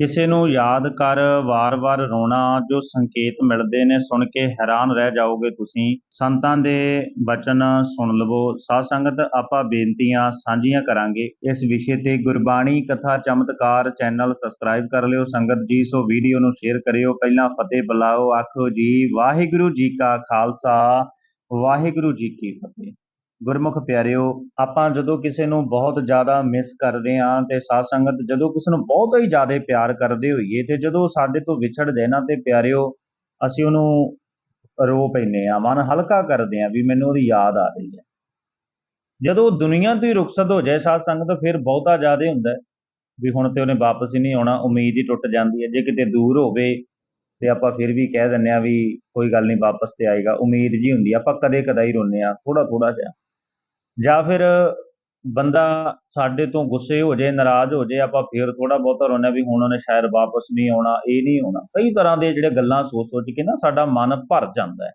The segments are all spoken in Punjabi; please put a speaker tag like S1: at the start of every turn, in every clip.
S1: ਕਿਸੇ ਨੂੰ ਯਾਦ ਕਰ ਵਾਰ-ਵਾਰ ਰੋਣਾ, ਜੋ ਸੰਕੇਤ ਮਿਲਦੇ ਨੇ ਸੁਣ ਕੇ ਹੈਰਾਨ ਰਹਿ ਜਾਓਗੇ ਤੁਸੀਂ। ਸੰਤਾਂ ਦੇ ਬਚਨ ਸੁਣ ਲਵੋ। ਸਾਧ ਸੰਗਤ ਆਪਾਂ ਬੇਨਤੀਆਂ ਸਾਂਝੀਆਂ ਕਰਾਂਗੇ। ਇਸ ਵਿਸ਼ੇ ਤੇ ਗੁਰਬਾਣੀ ਕਥਾ ਚਮਤਕਾਰ ਚੈਨਲ ਸਬਸਕ੍ਰਾਈਬ ਕਰ ਲਿਓ। ਸੰਗਤ ਜੀ, ਸੋ ਵੀਡੀਓ ਨੂੰ ਸ਼ੇਅਰ ਕਰਿਓ। ਪਹਿਲਾਂ ਫਤਿਹ ਬੁਲਾਓ। ਆਖੋ ਜੀ, ਵਾਹਿਗੁਰੂ ਜੀ ਕਾ ਖਾਲਸਾ। ਵਾਹਿਗੁਰੂ ਜੀ ਕੀ ਫਤਿਹ। ਗੁਰਮੁਖ ਪਿਆਰਿਓ, ਆਪਾਂ ਜਦੋਂ ਕਿਸੇ ਨੂੰ ਬਹੁਤ ਜ਼ਿਆਦਾ ਮਿਸ ਕਰਦੇ ਆਂ ਤੇ ਸਾਧ ਸੰਗਤ ਜਦੋਂ ਕਿਸੇ ਨੂੰ ਬਹੁਤ ਹੀ ਜ਼ਿਆਦਾ ਪਿਆਰ ਕਰਦੇ ਹੋਈਏ ਤੇ ਜਦੋਂ ਸਾਡੇ ਤੋਂ ਵਿਛੜ ਜਾਏ ਨਾ ਤੇ ਪਿਆਰਿਓ, ਅਸੀਂ ਉਹਨੂੰ ਰੋ ਪੈਨੇ ਆ ਮਨ ਹਲਕਾ ਕਰਦੇ ਆ ਵੀ ਮੈਨੂੰ ਉਹਦੀ ਯਾਦ ਆ ਰਹੀ ਹੈ। ਜਦੋਂ ਦੁਨੀਆ ਤੋਂ ਹੀ ਰੁਖਸਤ ਹੋ ਜਾਏ ਸਾਧ ਸੰਗਤ ਫਿਰ ਬਹੁਤਾ ਜ਼ਿਆਦਾ ਹੁੰਦਾ ਵੀ ਹੁਣ ਤੇ ਉਹਨੇ ਵਾਪਸ ਹੀ ਨਹੀਂ ਆਉਣਾ, ਉਮੀਦ ਹੀ ਟੁੱਟ ਜਾਂਦੀ ਹੈ, ਜੇ ਕਿਤੇ ਦੂਰ ਹੋਵੇ ਤੇ ਆਪਾਂ ਫਿਰ ਵੀ ਕਹਿ ਦਿੰਨੇ ਆ ਵੀ ਕੋਈ ਗੱਲ ਨਹੀਂ ਵਾਪਸ ਤੇ ਆਏਗਾ, ਉਮੀਦ ਜੀ ਹੁੰਦੀ ਆਪਾਂ ਕਦੇ ਕਦਾਈ ਰੋਨੇ ਆ ਥੋੜਾ ਥੋੜਾ ਜਿਹਾ। ਜਾਂ ਫਿਰ ਬੰਦਾ ਸਾਡੇ ਤੋਂ ਗੁੱਸੇ ਹੋ ਜਾਏ, ਨਾਰਾਜ਼ ਹੋ ਜਾਏ, ਆਪਾਂ ਫੇਰ ਥੋੜਾ ਬਹੁਤਾ ਰੋਨੇ ਆ ਵੀ ਹੁਣ ਉਹਨੇ ਸ਼ਾਇਦ ਵਾਪਸ ਨਹੀਂ ਆਉਣਾ, ਇਹ ਨਹੀਂ ਆਉਣਾ। ਕਈ ਤਰ੍ਹਾਂ ਦੇ ਜਿਹੜੇ ਗੱਲਾਂ ਸੋਚ ਸੋਚ ਕੇ ਨਾ ਸਾਡਾ ਮਨ ਭਰ ਜਾਂਦਾ ਹੈ।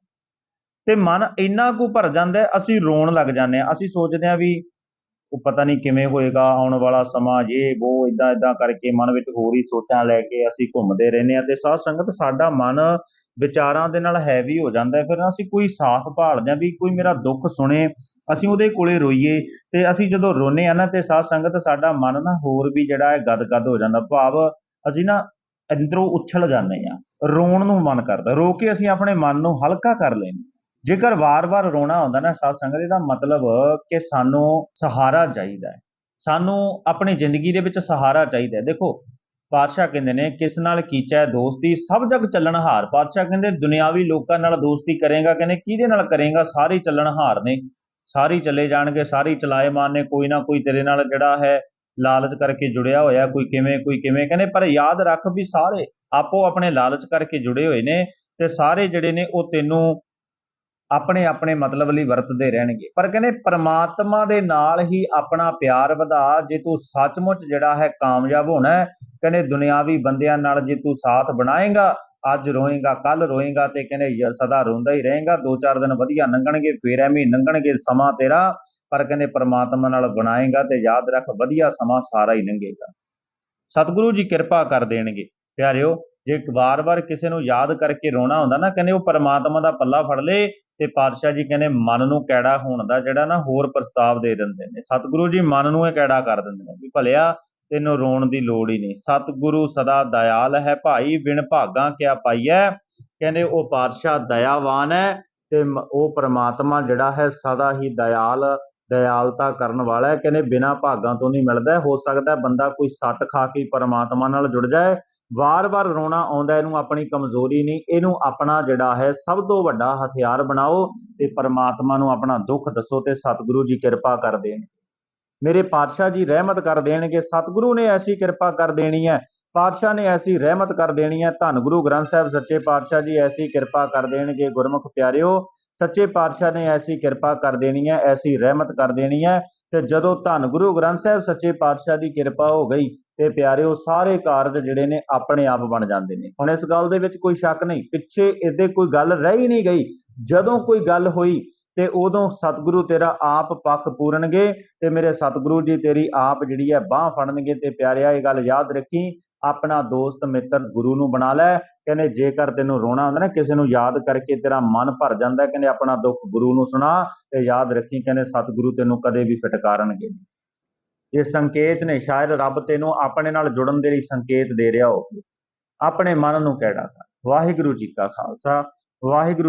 S1: ਤੇ ਮਨ ਇੰਨਾ ਕੁ ਭਰ ਜਾਂਦਾ ਅਸੀਂ ਰੋਣ ਲੱਗ ਜਾਂਦੇ ਆ ਅਸੀਂ ਸੋਚਦੇ ਆ ਵੀ ਉਹ ਪਤਾ ਨਹੀਂ ਕਿਵੇਂ ਹੋਏਗਾ, ਆਉਣ ਵਾਲਾ ਸਮਾਂ ਇਹ ਉਹ ਇਦਾਂ ਇਦਾਂ ਕਰਕੇ ਮਨ ਵਿੱਚ ਹੋਰ ਹੀ ਸੋਚਾਂ ਲੈ ਕੇ ਅਸੀਂ ਘੁੰਮਦੇ ਰਹਿੰਦੇ ਆ ਤੇ ਸਾਧ ਸੰਗਤ ਸਾਡਾ ਮਨ ਵਿਚਾਰਾਂ ਦੇ ਨਾਲ ਹੈਵੀ ਹੋ ਜਾਂਦਾ ਹੈ। ਫਿਰ ਅਸੀਂ ਕੋਈ ਸਾਥ ਭਾਲਦੇ ਆ ਵੀ ਕੋਈ ਮੇਰਾ ਦੁੱਖ ਸੁਣੇ, ਅਸੀਂ ਉਹਦੇ ਕੋਲੇ ਰੋਈਏ ਤੇ ਅਸੀਂ ਜਦੋਂ ਰੋਨੇ ਆ ਨਾ ਤੇ ਸਾਧ ਸੰਗਤ ਸਾਡਾ ਮਨ ਨਾ ਹੋਰ ਵੀ ਜਿਹੜਾ ਹੈ ਗਦਗਦ ਹੋ ਜਾਂਦਾ। ਭਾਵ ਅਸੀਂ ਨਾ ਅੰਦਰੋਂ ਉਛਲ ਜਾਂਦੇ ਆ ਰੋਣ ਨੂੰ ਮਨ ਕਰਦਾ, ਰੋ ਕੇ ਅਸੀਂ ਆਪਣੇ ਮਨ ਨੂੰ ਹਲਕਾ ਕਰ ਲੈਂਦੇ ਜੇਕਰ ਵਾਰ-ਵਾਰ ਰੋਣਾ ਆਉਂਦਾ ਨਾ ਸਾਧ ਸੰਗਤ, ਇਹਦਾ ਮਤਲਬ ਕਿ ਸਾਨੂੰ ਸਹਾਰਾ ਚਾਹੀਦਾ ਹੈ। ਸਾਨੂੰ ਆਪਣੀ ਜ਼ਿੰਦਗੀ ਦੇ ਵਿੱਚ ਸਹਾਰਾ ਚਾਹੀਦਾ ਹੈ। ਦੇਖੋ ਪਾਤਸ਼ਾਹ ਕਹਿੰਦੇ ਨੇ, ਕਿਸ ਨਾਲ ਕੀਚਾ ਹੈ ਦੋਸਤੀ? ਸਭ ਜਗ ਚੱਲਣ ਹਾਰ। ਪਾਤਸ਼ਾਹ ਕਹਿੰਦੇ, ਦੁਨਿਆਵੀ ਲੋਕਾਂ ਨਾਲ ਦੋਸਤੀ ਕਰੇਗਾ ਕਹਿੰਦੇ, ਕਿਹਦੇ ਨਾਲ ਕਰੇਗਾ? ਸਾਰੇ ਚੱਲਣ ਹਾਰ ਨੇ। ਸਾਰੇ ਚਲੇ ਜਾਣਗੇ, ਸਾਰੇ ਚਲਾਏ ਮਾਨ ਨੇ। ਕੋਈ ਨਾ ਕੋਈ ਤੇਰੇ ਨਾਲ ਜਿਹੜਾ ਹੈ, ਲਾਲਚ ਕਰਕੇ ਜੁੜਿਆ ਹੋਇਆ, ਕੋਈ ਕਿਵੇਂ ਕੋਈ ਕਿਵੇਂ ਕਹਿੰਦੇ, ਪਰ ਯਾਦ ਰੱਖ ਵੀ ਸਾਰੇ ਆਪੋ ਆਪਣੇ ਲਾਲਚ ਕਰਕੇ ਜੁੜੇ ਹੋਏ ਨੇ ਤੇ ਸਾਰੇ ਜਿਹੜੇ ਨੇ ਉਹ ਤੈਨੂੰ ਆਪਣੇ ਆਪਣੇ ਮਤਲਬ ਲਈ ਵਰਤਦੇ ਰਹਿਣਗੇ। ਪਰ ਕਹਿੰਦੇ ਪ੍ਰਮਾਤਮਾ ਦੇ ਨਾਲ ਹੀ ਆਪਣਾ ਪਿਆਰ ਵਧਾ, ਜੇ ਤੂੰ ਸੱਚਮੁੱਚ ਜਿਹੜਾ ਹੈ ਕਾਮਯਾਬ ਹੋਣਾ ਕਹਿੰਦੇ ਦੁਨਿਆਵੀ ਬੰਦਿਆਂ ਨਾਲ ਜੇ ਤੂੰ ਸਾਥ ਬਣਾਏਗਾ, ਅੱਜ ਰੋਏਗਾ ਕੱਲ ਰੋਏਗਾ ਤੇ ਕਹਿੰਦੇ ਸਦਾ ਰੋਂਦਾ ਹੀ ਰਹੇਗਾ ਦੋ ਚਾਰ ਦਿਨ ਵਧੀਆ ਲੰਘਣਗੇ ਫੇਰ ਐਵੇਂ ਲੰਘਣਗੇ ਸਮਾਂ ਤੇਰਾ, ਪਰ ਕਹਿੰਦੇ ਪ੍ਰਮਾਤਮਾ ਨਾਲ ਬਣਾਏਗਾ ਤੇ ਯਾਦ ਰੱਖ ਵਧੀਆ ਸਮਾਂ ਸਾਰਾ ਹੀ ਲੰਘੇਗਾ ਸਤਿਗੁਰੂ ਜੀ ਕਿਰਪਾ ਕਰ ਦੇਣਗੇ। ਪਿਆਰਿਓ, ਜੇ ਵਾਰ-ਵਾਰ ਕਿਸੇ ਨੂੰ ਯਾਦ ਕਰਕੇ ਰੋਣਾ ਹੁੰਦਾ ਨਾ, ਕਹਿੰਦੇ ਉਹ ਪਰਮਾਤਮਾ ਦਾ ਪੱਲਾ ਫੜ ਲੇ ਤੇ ਪਾਤਸ਼ਾਹ ਜੀ ਕਹਿੰਦੇ ਮਨ ਨੂੰ ਕੈੜਾ ਹੋਣ ਦਾ ਜਿਹੜਾ ਨਾ ਹੋਰ ਪ੍ਰਸਤਾਵ ਦੇ ਦਿੰਦੇ ਨੇ। ਸਤਿਗੁਰੂ ਜੀ ਮਨ ਨੂੰ ਇਹ ਕੈੜਾ ਕਰ ਦਿੰਦੇ ਨੇ ਵੀ ਭਲਿਆ ਤੈਨੂੰ ਰੋਣ ਦੀ ਲੋੜ ਹੀ ਨਹੀਂ। ਸਤਿਗੁਰੂ ਸਦਾ ਦਇਆਲ ਹੈ ਭਾਈ, ਬਿਨ ਭਾਗਾ ਕਿਆ ਪਾਈਐ? ਕਹਿੰਦੇ ਉਹ ਪਾਤਸ਼ਾਹ ਦਇਆਵਾਨ ਹੈ ਤੇ ਉਹ ਪ੍ਰਮਾਤਮਾ ਜਿਹੜਾ ਹੈ ਸਦਾ ਹੀ ਦਇਆਲ, ਦਇਆਲਤਾ ਕਰਨ ਵਾਲਾ ਹੈ। ਕਹਿੰਦੇ ਬਿਨਾ ਭਾਗਾਂ ਤੋਂ ਨਹੀਂ ਮਿਲਦਾ। ਹੋ ਸਕਦਾ ਬੰਦਾ ਕੋਈ ਸੱਟ ਖਾ ਕੇ ਹੀ ਪ੍ਰਮਾਤਮਾ ਨਾਲ ਜੁੜ ਜਾਏ। ਵਾਰ-ਵਾਰ ਰੋਣਾ ਆਉਂਦਾ ਇਹਨੂੰ ਆਪਣੀ ਕਮਜ਼ੋਰੀ ਨਹੀਂ, ਇਹਨੂੰ ਆਪਣਾ ਜਿਹੜਾ ਹੈ ਸਭ ਤੋਂ ਵੱਡਾ ਹਥਿਆਰ ਬਣਾਓ ਤੇ ਪਰਮਾਤਮਾ ਨੂੰ ਆਪਣਾ ਦੁੱਖ ਦੱਸੋ ਤੇ ਸਤਿਗੁਰੂ ਜੀ ਕਿਰਪਾ ਕਰ ਦੇਣ। ਮੇਰੇ ਪਾਤਸ਼ਾਹ ਜੀ ਰਹਿਮਤ ਕਰ ਦੇਣਗੇ, ਸਤਿਗੁਰੂ ਨੇ ਐਸੀ ਕਿਰਪਾ ਕਰ ਦੇਣੀ ਹੈ, ਪਾਤਸ਼ਾਹ ਨੇ ਐਸੀ ਰਹਿਮਤ ਕਰ ਦੇਣੀ ਹੈ, ਧੰਨ ਗੁਰੂ ਗ੍ਰੰਥ ਸਾਹਿਬ, ਸੱਚੇ ਪਾਤਸ਼ਾਹ ਜੀ ਐਸੀ ਕਿਰਪਾ ਕਰ ਦੇਣਗੇ, ਗੁਰਮੁਖ ਪਿਆਰਿਓ, ਸੱਚੇ ਪਾਤਸ਼ਾਹ ਨੇ ਐਸੀ ਕਿਰਪਾ ਕਰ ਦੇਣੀ ਹੈ, ਐਸੀ ਰਹਿਮਤ ਕਰ ਦੇਣੀ ਹੈ ਤੇ ਜਦੋਂ ਧੰਨ ਗੁਰੂ ਗ੍ਰੰਥ ਸਾਹਿਬ, ਸੱਚੇ ਪਾਤਸ਼ਾਹ ਦੀ ਕਿਰਪਾ ਹੋ ਗਈ ਤੇ ਪਿਆਰਿਓ, ਸਾਰੇ ਕਾਰਜ ਜਿਹੜੇ ਨੇ ਆਪਣੇ ਆਪ ਬਣ ਜਾਂਦੇ ਨੇ। ਹੁਣ ਇਸ ਗੱਲ ਦੇ ਵਿੱਚ ਕੋਈ ਸ਼ੱਕ ਨਹੀਂ, ਪਿੱਛੇ ਇਹਦੇ ਕੋਈ ਗੱਲ ਰਹਿ ਹੀ ਨਹੀਂ ਗਈ। ਜਦੋਂ ਕੋਈ ਗੱਲ ਹੋਈ, ਤੇ ਉਦੋਂ ਸਤਿਗੁਰੂ ਤੇਰਾ ਆਪ ਪੱਖ ਪੂਰਨਗੇ ਤੇ ਮੇਰੇ ਸਤਿਗੁਰੂ ਜੀ ਤੇਰੀ ਆਪ ਜਿਹੜੀ ਹੈ ਬਾਹ ਫੜਨਗੇ ਤੇ ਪਿਆਰਿਆ, ਇਹ ਗੱਲ ਯਾਦ ਰੱਖੀ, ਆਪਣਾ ਦੋਸਤ ਮਿੱਤਰ ਗੁਰੂ ਨੂੰ ਬਣਾ ਲੈ। ਕਹਿੰਦੇ, ਜੇਕਰ ਤੈਨੂੰ ਰੋਣਾ ਹੁੰਦਾ ਨਾ, ਕਿਸੇ ਨੂੰ ਯਾਦ ਕਰਕੇ ਤੇਰਾ ਮਨ ਭਰ ਜਾਂਦਾ ਕਹਿੰਦੇ, ਆਪਣਾ ਦੁੱਖ ਗੁਰੂ ਨੂੰ ਸੁਣਾ ਤੇ ਯਾਦ ਰੱਖੀ, ਕਹਿੰਦੇ, ਸਤਿਗੁਰੂ ਤੈਨੂੰ ਕਦੇ ਵੀ ਫਟਕਾਰਨਗੇ ਇਹ ਸੰਕੇਤ ਨੇ ਸ਼ਾਇਦ ਰੱਬ ਤੈਨੂੰ ਆਪਣੇ ਨਾਲ ਜੁੜਨ ਦੇ ਲਈ ਸੰਕੇਤ ਦੇ ਰਿਹਾ ਹੋਵੇ। ਆਪਣੇ ਮਨ ਨੂੰ ਕਿਹੜਾ ਕਰ ਵਾਹਿਗੁਰੂ ਜੀ ਕਾ ਖਾਲਸਾ, ਵਾਹਿਗੁਰੂ